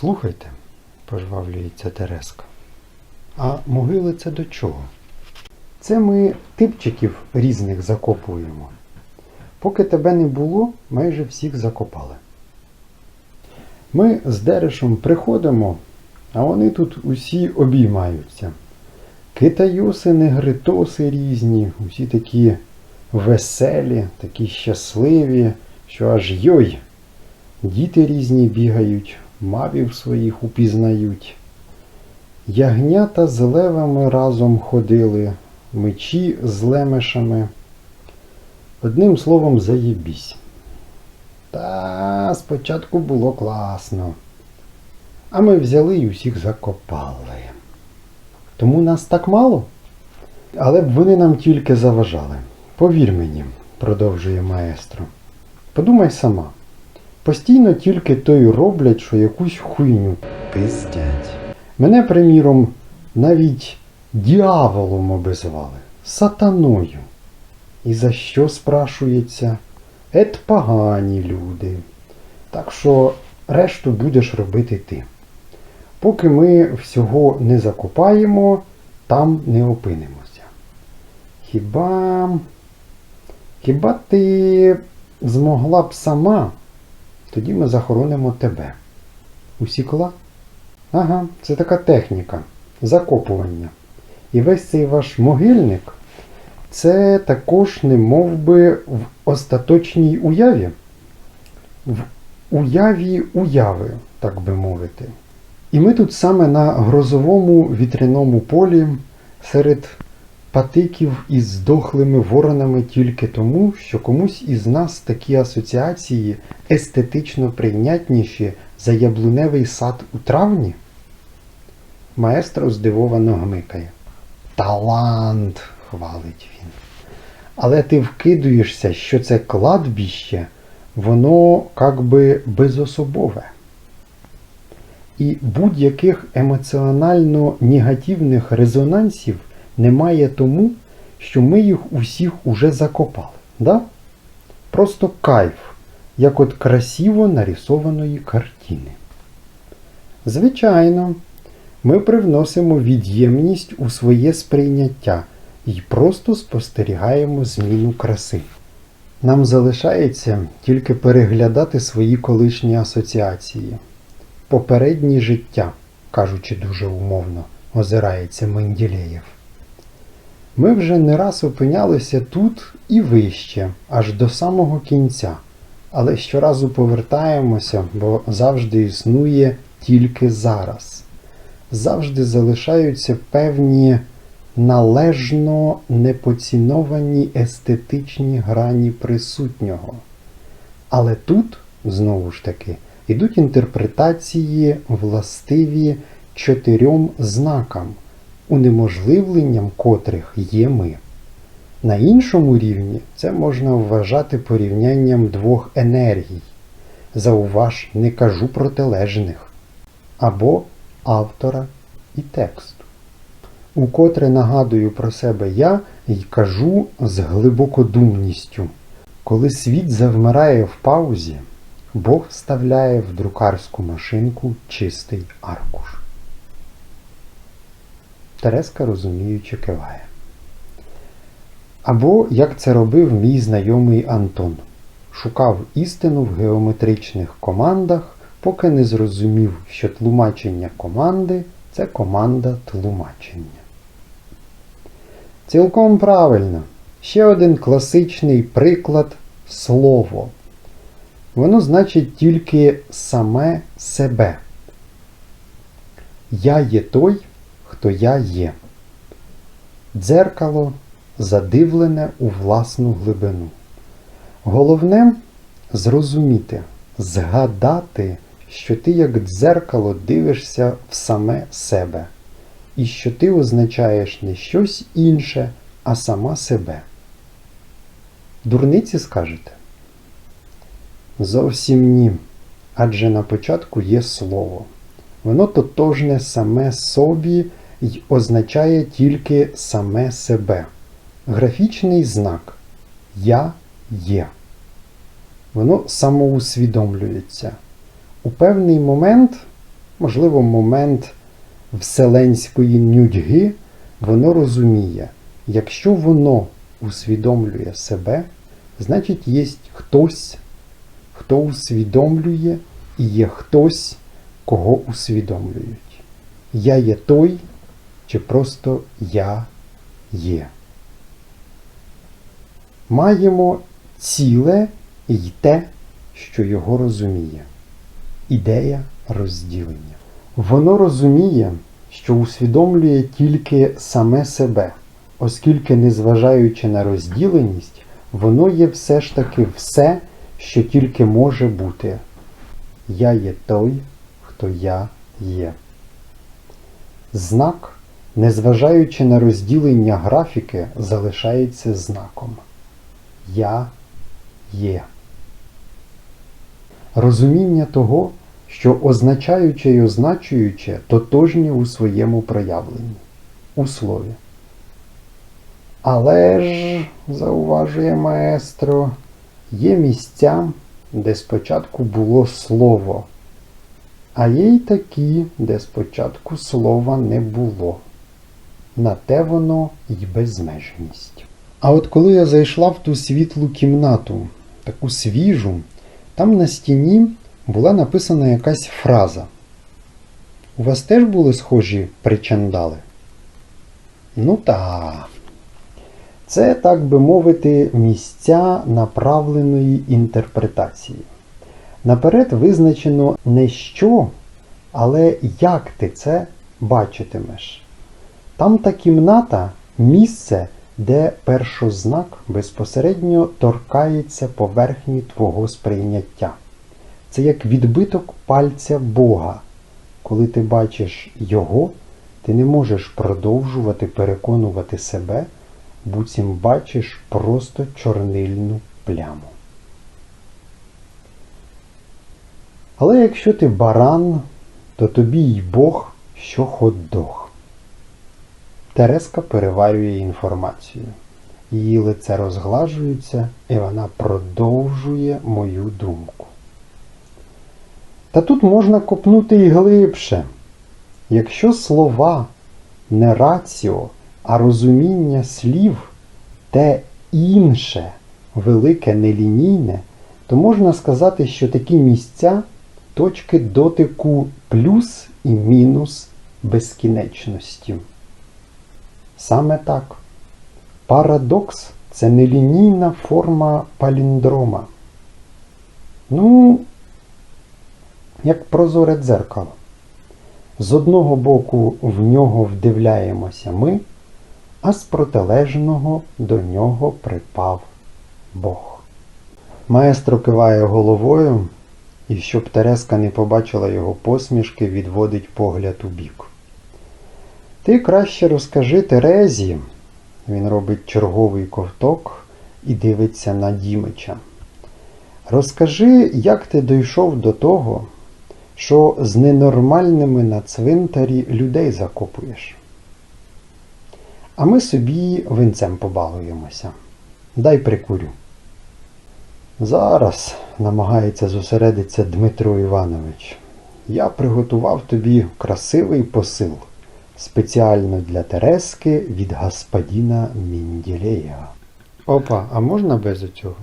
Слухайте, пожвавлюється Тереска. А могили це до чого? Це ми типчиків різних закопуємо. Поки тебе не було, майже всіх закопали. Ми з Дерешем приходимо, а вони тут усі обіймаються. Китаюси, негритоси різні, усі такі веселі, такі щасливі, що аж йой. Діти різні бігають, мавів своїх упізнають. Ягнята з левами разом ходили, мечі з лемешами. Одним словом, заєбісь. Та спочатку було класно. А ми взяли і усіх закопали. Тому нас так мало. Але б вони нам тільки заважали. Повір мені, продовжує маестро. Подумай сама. Постійно тільки то й роблять, що якусь хуйню пиздять. Мене, приміром, навіть діаволом обізвали, сатаною. І за що спрашується? Ет погані люди. Так що решту будеш робити ти. Поки ми всього не закопаємо, там не опинимося. Хіба. Хіба ти змогла б сама, тоді ми захоронимо тебе. Усікла? Ага, це така техніка. Закопування. І весь цей ваш могильник це також не мов би в остаточній уяві. В уяві уяви, так би мовити. І ми тут саме на грозовому вітряному полі серед патиків із здохлими воронами тільки тому, що комусь із нас такі асоціації естетично прийнятніші за яблуневий сад у травні? Маестро здивовано гмикає. Талант! хвалить він. Але ти вкидуєшся, що це кладбище, воно как би безособове. І будь-яких емоціонально негативних резонансів немає тому, що ми їх усіх уже закопали. Да? Просто кайф, як от красиво нарисованої картини. Звичайно, ми привносимо від'ємність у своє сприйняття і просто спостерігаємо зміну краси. Нам залишається тільки переглядати свої колишні асоціації. Попереднє життя, кажучи дуже умовно, озирається Менділеєв. Ми вже не раз опинялися тут і вище, аж до самого кінця, але щоразу повертаємося, бо завжди існує тільки зараз. Завжди залишаються певні належно непоціновані естетичні грані присутнього. Але тут, знову ж таки, йдуть інтерпретації властиві чотирьом знакам, унеможливленням котрих є ми. На іншому рівні це можна вважати порівнянням двох енергій. Зауваж, не кажу протилежних, або автора і тексту. Укотре нагадую про себе я і кажу з глибокодумністю. Коли світ завмирає в паузі, Бог вставляє в друкарську машинку чистий аркуш. Тереска розуміючи киває. Або як це робив мій знайомий Антон. Шукав істину в геометричних командах, поки не зрозумів, що тлумачення команди це команда тлумачення. Цілком правильно. Ще один класичний приклад слово. Воно значить тільки саме себе. Я є той, хто я є. Дзеркало задивлене у власну глибину. Головне зрозуміти, згадати, що ти як дзеркало дивишся в саме себе, і що ти означаєш не щось інше, а сама себе. Дурниці скажете? Зовсім ні. Адже на початку є слово. Воно тотожне саме собі й означає тільки саме себе. Графічний знак Я є. Воно самоусвідомлюється. У певний момент можливо, момент вселенської нудьги, воно розуміє, якщо воно усвідомлює себе, значить є хтось, хто усвідомлює, і є хтось, кого усвідомлюють. Я є той, чи просто я є. Маємо ціле і те, що його розуміє. Ідея розділення. Воно розуміє, що усвідомлює тільки саме себе, оскільки, незважаючи на розділеність, воно є все ж таки все, що тільки може бути. Я є той, хто я є. Знак, незважаючи на розділення графіки, залишається знаком. Я є. Розуміння того, що означаюче і означуюче тотожні у своєму проявленні, у слові. Але ж, зауважує маестро, є місця, де спочатку було слово, а є й такі, де спочатку слова не було. На те воно й безмежність. А от коли я зайшла в ту світлу кімнату, таку свіжу, там на стіні була написана якась фраза. У вас теж були схожі причандали? Ну та. Це, так би мовити, місця направленої інтерпретації. Наперед визначено не що, але як ти це бачитимеш. Там та кімната місце, де першознак безпосередньо торкається поверхні твого сприйняття. Це як відбиток пальця Бога. Коли ти бачиш Його, ти не можеш продовжувати переконувати себе, буцім бачиш просто чорнильну пляму. Але якщо ти баран, то тобі й Бог, що хот-дог. Тереска переварює інформацію. Її лице розглажується, і вона продовжує мою думку. Та тут можна копнути і глибше. Якщо слова не раціо, а розуміння слів те інше, велике нелінійне, то можна сказати, що такі місця точки дотику плюс і мінус безкінечності. Саме так. Парадокс це нелінійна форма паліндрома. Ну, як прозоре дзеркало. З одного боку в нього вдивляємося ми, а з протилежного до нього припав Бог. Маестро киває головою, і щоб Тереска не побачила його посмішки, відводить погляд у бік. Ти краще розкажи Терезі. Він робить черговий ковток і дивиться на Дімича. Розкажи, як ти дійшов до того, що з ненормальними на цвинтарі людей закопуєш. А ми собі винцем побалуємося. Дай прикурю. Зараз намагається зосередитися Дмитро Іванович. Я приготував тобі красивий посил спеціально для Терески від господіна Мінділеєва. Опа, а можна без цього?